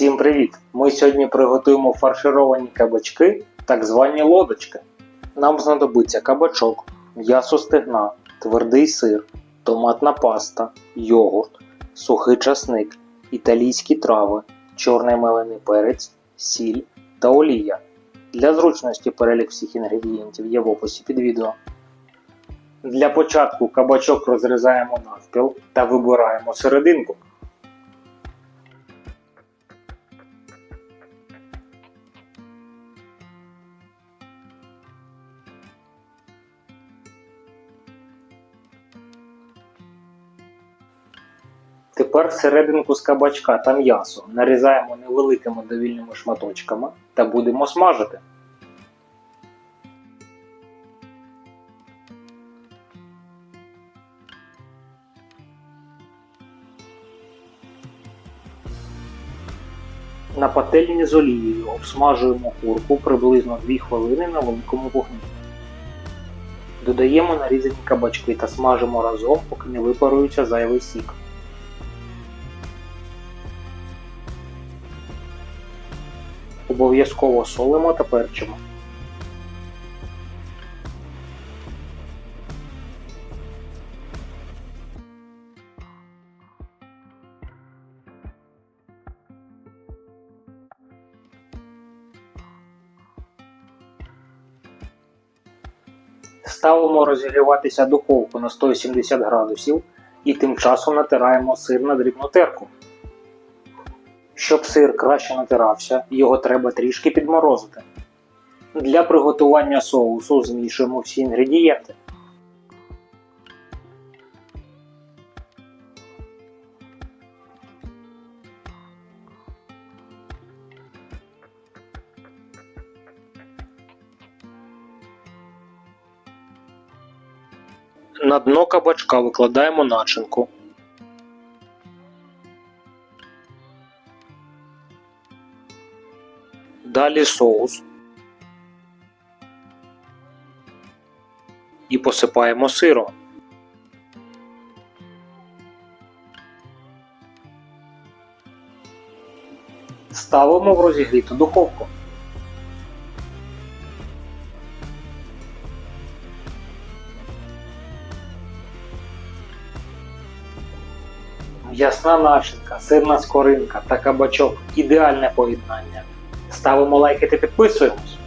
Всім привіт! Ми сьогодні приготуємо фаршировані кабачки, так звані лодочки. Нам знадобиться кабачок, м'ясо стегна, твердий сир, томатна паста, йогурт, сухий часник, італійські трави, чорний мелений перець, сіль та олія. Для зручності перелік всіх інгредієнтів є в описі під відео. Для початку кабачок розрізаємо навпіл та вибираємо серединку. Тепер серединку з кабачка та м'ясо нарізаємо невеликими довільними шматочками та будемо смажити. На пательні з олією обсмажуємо курку приблизно 2 хвилини на великому вогні. Додаємо нарізані кабачки та смажимо разом, поки не випарується зайвий сік. Обов'язково солимо та перчимо. Ставимо розігріватися духовку на 170 градусів і тим часом натираємо сир на дрібну терку. Щоб сир краще натирався, його треба трішки підморозити. Для приготування соусу змішуємо всі інгредієнти. На дно кабачка викладаємо начинку. Далі соус. І посипаємо сиром. Ставимо в розігріту духовку. М'ясна начинка, сирна скоринка та кабачок ідеальне поєднання. Ставимо лайки та підписуємось.